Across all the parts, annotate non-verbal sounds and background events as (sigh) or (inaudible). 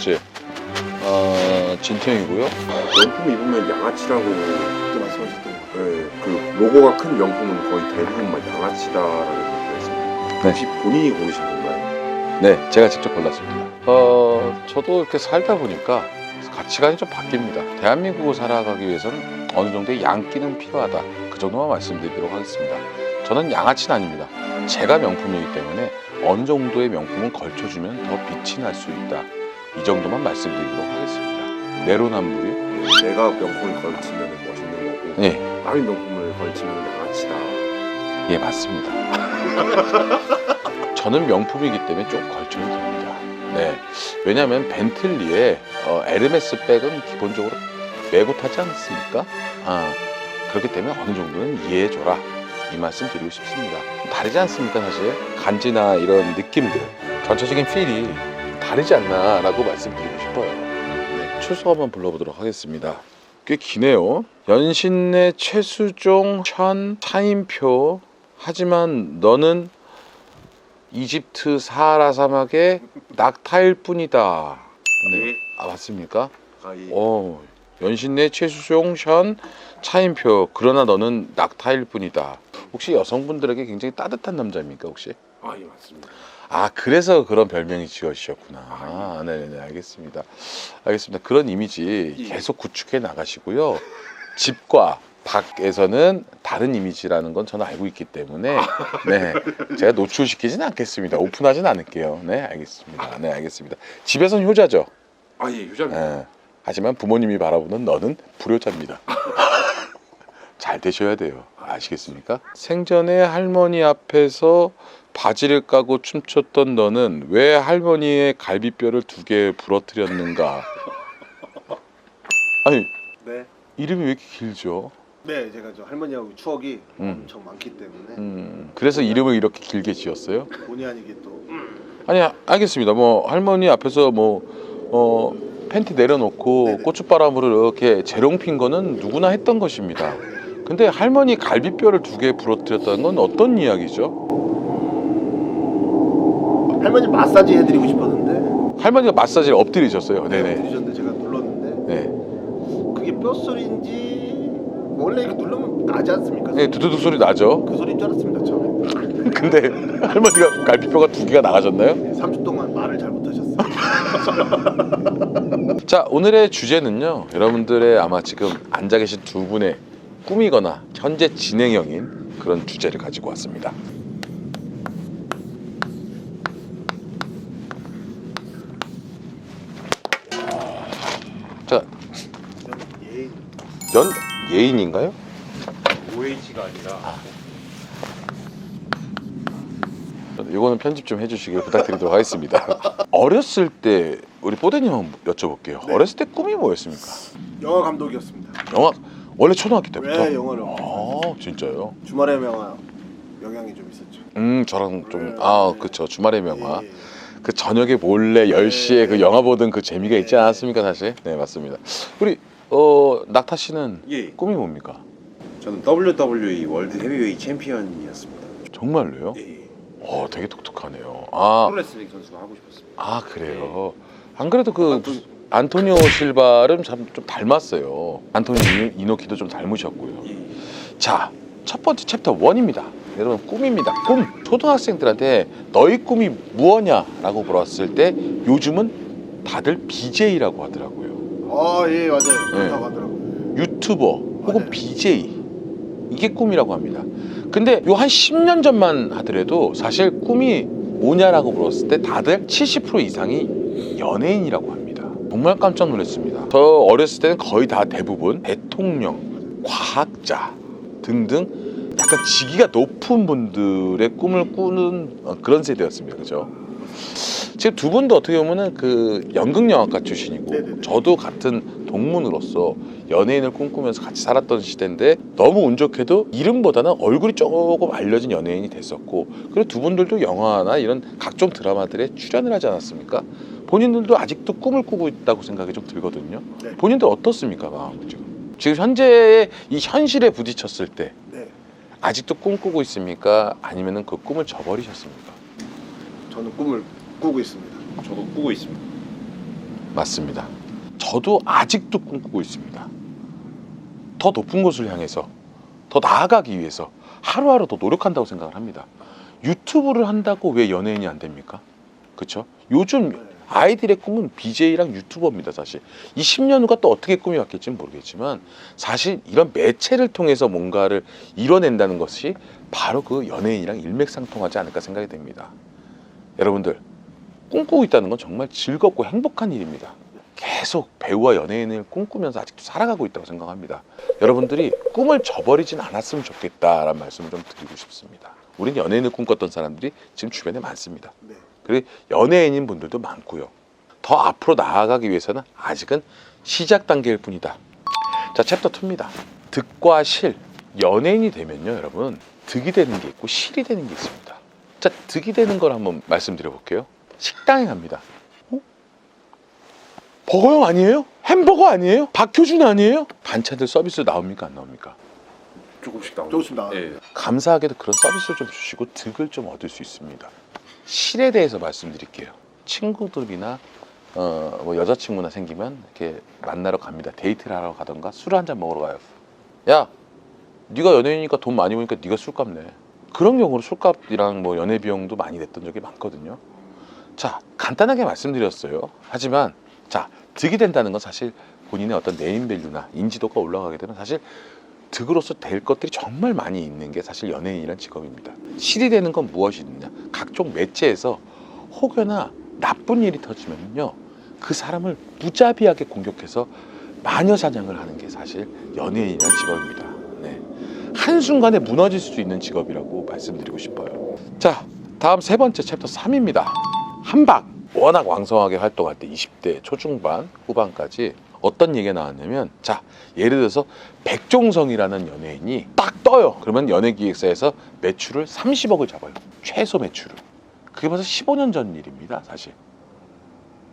구찌 아 진탱이고요. 명품 입으면 양아치라고 그때 말씀하셨던 거 예, 그 로고가 큰 명품은 거의 대부분 막 양아치다라는 얘기가 있습니다. 네. 혹시 본인이 고르신 건가요? 네 제가 직접 골랐습니다. 어 저도 이렇게 살다 보니까 가치관이 좀 바뀝니다. 대한민국을 살아가기 위해서는 어느 정도의 양기는 필요하다. 그 정도만 말씀드리도록 하겠습니다. 저는 양아치는 아닙니다. 제가 명품이기 때문에 어느 정도의 명품은 걸쳐주면 더 빛이 날 수 있다 이 정도만 말씀드리도록 하겠습니다 내로남불이 내가 명품을 걸치면 멋있는 거고 네. 남이 명품을 걸치면 양아치다. 예 맞습니다. (laughs) 저는 명품이기 때문에 좀 걸쳐도 됩니다. 네, 왜냐하면 벤틀리에 어, 에르메스 백은 기본적으로 메고 타지 않습니까? 아 그렇기 때문에 어느 정도는 이해해줘라 이 말씀 드리고 싶습니다. 다르지 않습니까 사실 간지나 이런 느낌들 전체적인 필이 다르지 않나라고 말씀드리고 싶어요. 네, 출석 한번 불러보도록 하겠습니다. 꽤 기네요. 연신내 최수종 천 차인표 하지만 너는 이집트 사하라 사막의 낙타일 뿐이다. 네. 아 맞습니까? 아, 예. 어 연신내 최수종 천 차인표 그러나 너는 낙타일 뿐이다. 혹시 여성분들에게 굉장히 따뜻한 남자입니까 혹시? 아, 예, 맞습니다. 아 그래서 그런 별명이 지어지셨구나. 아, 네네네 알겠습니다. 알겠습니다. 그런 이미지 예. 계속 구축해 나가시고요. 집과 밖에서는 다른 이미지라는 건 저는 알고 있기 때문에 네 제가 노출시키지는 않겠습니다. 오픈하진 않을게요. 네 알겠습니다. 네 알겠습니다. 집에선 효자죠. 아, 예, 효자입니다. 예. 하지만 부모님이 바라보는 너는 불효자입니다. 잘 되셔야 돼요. 아시겠습니까? 생전에 할머니 앞에서 바지를 까고 춤췄던 너는 왜 할머니의 갈비뼈를 두 개 부러뜨렸는가? (laughs) 아니 네. 이름이 왜 이렇게 길죠? 네, 제가 저 할머니하고 추억이 음. 엄청 많기 때문에 음, 그래서 이름을 이렇게 길게 지었어요? 본의 아니게 또 아니 알겠습니다. 뭐 할머니 앞에서 뭐 어, 팬티 내려놓고 네네. 고춧바람으로 이렇게 재롱 핀 거는 누구나 했던 것입니다. (laughs) 근데 할머니 갈비뼈를 두 개 부러뜨렸다는 건 어떤 이야기죠? 할머니 마사지 해드리고 싶었는데 할머니가 마사지를 엎드리셨어요. 네네. 해드리셨는데 제가 눌렀는데 네. 그게 뼈 소리인지 원래 이렇게 누르면 나지 않습니까? 네, 두두둑 소리 나죠. 그 소리인 줄 알았습니다 처음에 (laughs) 근데 할머니가 갈비뼈가 두 개가 나가셨나요? 3주 동안 말을 잘 못하셨어요 (laughs) 자, 오늘의 주제는요. 여러분들의 아마 지금 앉아 계신 두 분의 꿈이거나 현재 진행형인 그런 주제를 가지고 왔습니다. 자, 예. 연 예인인가요? OH가 아니라 이거는 편집 좀 해주시길 부탁드리도록 하겠습니다. (laughs) 어렸을 때 우리 뽀대님 한번 여쭤볼게요. 네. 어렸을 때 꿈이 뭐였습니까? 영화 감독이었습니다 영화 원래 초등학교 때부터. 왜 영화를 아 진짜요? 주말의 명화 영향이 좀 있었죠. 음 저랑 좀아 그쵸. 주말의 명화. 예, 예. 그 저녁에 몰래 10시에 그 영화 보던 그 재미가 있지 않았습니까 사실? 네 맞습니다. 우리 어 낙타 씨는 예, 꿈이 뭡니까? 저는 WWE 월드 헤비웨이 챔피언이었습니다. 정말로요? 예. 어 되게 독특하네요. 아, 프로레슬링 선수가 하고 싶었습니다. 아 그래요? 안 그래도 그 안토니오 실바를 참 좀 닮았어요 안토니오 이노- 이노키도 좀 닮으셨고요 예. 자, 첫 번째 챕터 1입니다. 여러분, 꿈입니다. 꿈. 초등학생들한테 너희 꿈이 무엇냐라고 물었을 때 요즘은 다들 BJ라고 하더라고요. 아 예 맞아요 네. 그렇다고 하더라고요 유튜버 혹은 맞아요. BJ. 이게 꿈이라고 합니다. 근데 요 한 10년 전만 하더라도 사실 꿈이 뭐냐라고 물었을 때 다들 70% 이상이 연예인이라고. 정말 깜짝 놀랐습니다. 저 어렸을 때는 거의 다 대부분 대통령, 과학자 등등 약간 직위가 높은 분들의 꿈을 꾸는 어, 그런 세대였습니다. 그죠? 지금 두 분도 어떻게 보면은 그 연극영화과 출신이고 네네네. 저도 같은 동문으로서 연예인을 꿈꾸면서 같이 살았던 시대인데 너무 운 좋게도 이름보다는 얼굴이 조금 알려진 연예인이 됐었고 그리고 두 분들도 영화나 이런 각종 드라마들에 출연을 하지 않았습니까? 본인들도 아직도 꿈을 꾸고 있다고 생각이 좀 들거든요. 네. 본인들 어떻습니까 마음은 지금? 지금 현재의 이 현실에 부딪혔을 때 네. 아직도 꿈꾸고 있습니까? 아니면은 그 꿈을 저버리셨습니까? 저는 꿈을 꾸고 있습니다. 저도 꾸고 있습니다. 맞습니다. 저도 아직도 꿈꾸고 있습니다. 더 높은 곳을 향해서 더 나아가기 위해서 하루하루 더 노력한다고 생각을 합니다. 유튜브를 한다고 왜 연예인이 안 됩니까? 그렇죠? 요즘 아이들의 꿈은 BJ랑 유튜버입니다, 사실. 이 10년 후가 또 어떻게 꿈이 바뀔지는 모르겠지만 사실 이런 매체를 통해서 뭔가를 이뤄낸다는 것이 바로 그 연예인이랑 일맥상통하지 않을까 생각이 됩니다. 여러분들 꿈꾸고 있다는 건 정말 즐겁고 행복한 일입니다. 계속 배우와 연예인을 꿈꾸면서 아직도 살아가고 있다고 생각합니다. 여러분들이 꿈을 저버리진 않았으면 좋겠다라는 말씀을 좀 드리고 싶습니다. 우린 연예인을 꿈꿨던 사람들이 지금 주변에 많습니다. 네. 그리고 연예인인 분들도 많고요. 더 앞으로 나아가기 위해서는 아직은 시작 단계일 뿐이다. 자, 챕터 2입니다. 득과 실. 연예인이 되면요, 여러분. 득이 되는 게 있고 실이 되는 게 있습니다. 자, 득이 되는 걸 한번 말씀드려 볼게요. 식당에 갑니다. 어? 버거형 아니에요? 햄버거 아니에요? 박효준 아니에요? 반찬들 서비스 나옵니까 안 나옵니까? 조금씩 나오죠. 조금씩 나와요. 예. 감사하게도 그런 서비스를 좀 주시고 득을 좀 얻을 수 있습니다. 실에 대해서 말씀드릴게요. 친구들이나 어, 뭐 여자친구나 생기면 이렇게 만나러 갑니다. 데이트를 하러 가던가 술한잔 먹으러 가요. 야, 네가 연예인이니까 돈 많이 버니까 네가 술값 내. 그런 경우로 술값이랑 뭐 연애 비용도 많이 냈던 적이 많거든요. 자, 간단하게 말씀드렸어요. 하지만 자, 득이 된다는 건 사실 본인의 어떤 네임밸류나 인지도가 올라가게 되면 사실 득으로서 될 것들이 정말 많이 있는 게 사실 연예인이란 직업입니다. 실이 되는 건 무엇이 있느냐? 각종 매체에서 혹여나 나쁜 일이 터지면요, 그 사람을 무자비하게 공격해서 마녀 사냥을 하는 게 사실 연예인이란 직업입니다. 네. 한순간에 무너질 수 있는 직업이라고 말씀드리고 싶어요. 자, 다음 세 번째 챕터 3입니다. 한방. 워낙 왕성하게 활동할 때 20대 초중반, 후반까지 어떤 얘기가 나왔냐면 자, 예를 들어서 백종성이라는 연예인이 딱 떠요. 그러면 연예기획사에서 매출을 30억을 잡아요. 최소 매출을. 그게 벌써 15년 전 일입니다, 사실.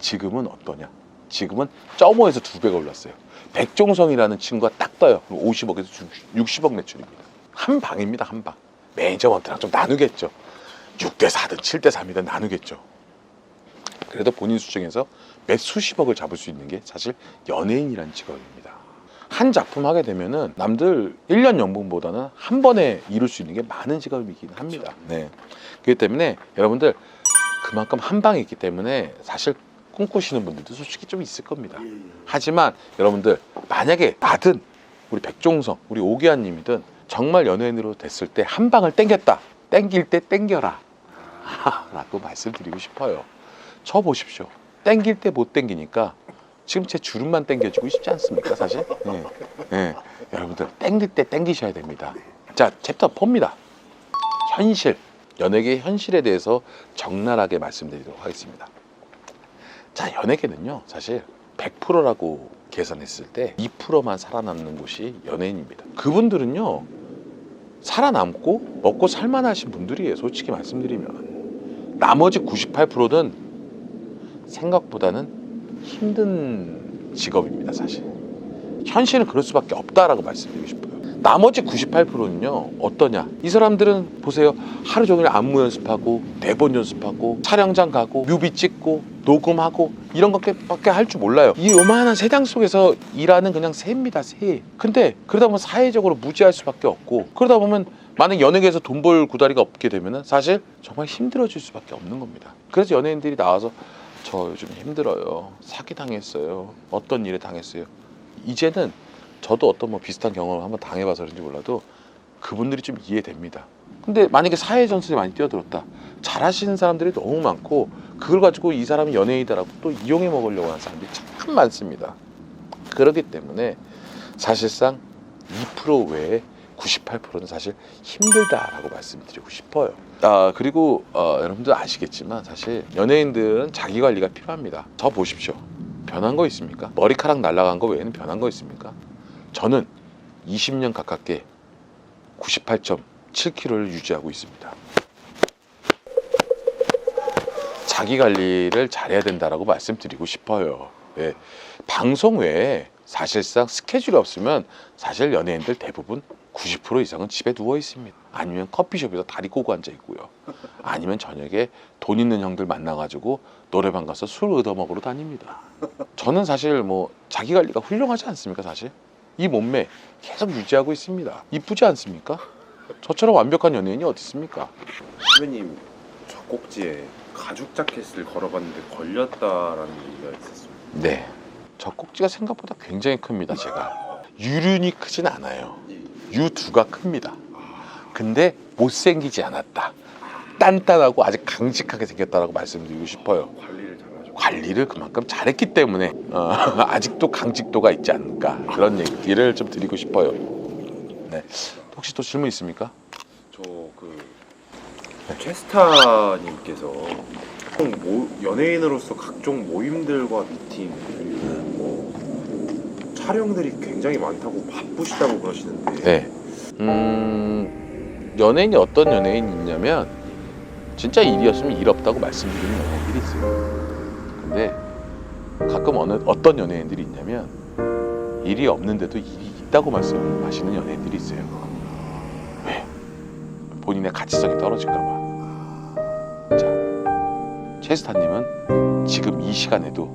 지금은 어떠냐? 지금은 점오에서 두 배가 올랐어요. 백종성이라는 친구가 딱 떠요. 그럼 50억에서 60억 매출입니다. 한 방입니다, 한 방. 매니저먼트랑 좀 나누겠죠. 6대 4든 7대 3이든 나누겠죠. 그래도 본인 수중에서 몇 수십억을 잡을 수 있는 게 사실 연예인이라는 직업입니다. 한 작품 하게 되면은 남들 1년 연봉보다는 한 번에 이룰 수 있는 게 많은 직업이긴 합니다. 네. 그렇기 때문에 여러분들 그만큼 한 방이 있기 때문에 사실 꿈꾸시는 분들도 솔직히 좀 있을 겁니다. 예, 예. 하지만 여러분들 만약에 나든 우리 백종성, 우리 오기환 님이든 정말 연예인으로 됐을 때 한 방을 땡겼다. 땡길 때 땡겨라. (laughs) 라고 말씀드리고 싶어요. 저 보십시오. 땡길 때 못 땡기니까 지금 제 주름만 땡겨지고 싶지 않습니까, 사실? 예. 예. 여러분들 땡길 때 땡기셔야 됩니다. 자, 챕터 4입니다. 현실. 연예계의 현실에 대해서 적나라하게 말씀드리도록 하겠습니다. 자, 연예계는요, 사실 100%라고 계산했을 때 2%만 살아남는 곳이 연예인입니다. 그분들은요, 살아남고 먹고 살만하신 분들이에요, 솔직히 말씀드리면. 나머지 98%는 생각보다는 힘든 직업입니다, 사실. 현실은 그럴 수밖에 없다라고 말씀드리고 싶어요. 나머지 98%는요, 어떠냐? 이 사람들은 보세요. 하루 종일 안무 연습하고, 대본 연습하고, 촬영장 가고, 뮤비 찍고, 녹음하고, 이런 것밖에 할 줄 몰라요. 이 요만한 세상 속에서 일하는 그냥 새입니다, 새. 근데 그러다 보면 사회적으로 무지할 수밖에 없고, 그러다 보면 만약 연예계에서 돈 벌 구다리가 없게 되면은 사실 정말 힘들어질 수밖에 없는 겁니다. 그래서 연예인들이 나와서 저 요즘 힘들어요. 사기 당했어요. 어떤 일에 당했어요. 이제는 저도 어떤 뭐 비슷한 경험을 한번 당해봐서 그런지 몰라도 그분들이 좀 이해됩니다. 근데 만약에 사회 전선에 많이 뛰어들었다. 잘하시는 사람들이 너무 많고 그걸 가지고 이 사람이 연예인이다라고 또 이용해 먹으려고 하는 사람들이 참 많습니다. 그렇기 때문에 사실상 2% 외에 98%는 사실 힘들다라고 말씀드리고 싶어요. 아 그리고 어, 여러분들 아시겠지만 사실 연예인들은 자기 관리가 필요합니다. 저 보십시오. 변한 거 있습니까? 머리카락 날라간 거 외에는 변한 거 있습니까? 저는 20년 가깝게 98.7kg를 유지하고 있습니다. 자기 관리를 잘해야 된다라고 말씀드리고 싶어요. 예. 방송 외에 사실상 스케줄이 없으면 사실 연예인들 대부분 90% 이상은 집에 누워 있습니다. 아니면 커피숍에서 다리 꼬고 앉아 있고요. 아니면 저녁에 돈 있는 형들 만나가지고 노래방 가서 술 얻어 먹으러 다닙니다. 저는 사실 뭐 자기 관리가 훌륭하지 않습니까? 사실 이 몸매 계속 유지하고 있습니다. 이쁘지 않습니까? 저처럼 완벽한 연예인이 어디 있습니까? 선배님 젖꼭지에 가죽 자켓을 걸어봤는데 걸렸다라는 얘기가 있었어요. 네. 젖꼭지가 생각보다 굉장히 큽니다, 제가. 유륜이 크진 않아요. 유두가 큽니다. 근데 못생기지 않았다. 단단하고 아주 강직하게 생겼다라고 말씀드리고 싶어요. 관리를 그만큼 잘했기 때문에 어, (laughs) 아직도 강직도가 있지 않을까 그런 얘기를 좀 드리고 싶어요. 네. 혹시 또 질문 있습니까? 저그 최스타님께서 총 모, 연예인으로서 각종 모임들과 미팅 뭐 촬영들이 굉장히 많다고 바쁘시다고 그러시는데 네. 음, 연예인이 어떤 연예인이 있냐면 진짜 일이었으면 일 없다고 말씀드리는 연예인들이 있어요. 근데 가끔 어느 어떤 연예인들이 있냐면 일이 없는데도 일이 있다고 말씀하시는 연예인들이 있어요. 왜? 본인의 가치성이 떨어질까 봐. 자, 최스타님은 지금 이 시간에도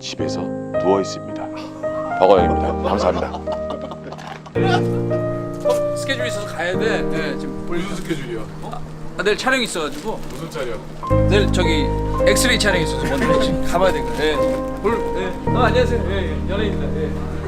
집에서 누워 있습니다. 버거영입니다. 감사합니다. 어, 스케줄 있어서 가야 돼. 네, 지금 볼 무슨 스케줄이요? 아, 내일 촬영 있어가지고. 무슨 촬영? 내일 저기 엑스레이 촬영 있어서 먼저 지금 가봐야 될 거야. 네. 볼, 네. 어, 안녕하세요. 예, 예, 연예인입니다. 예.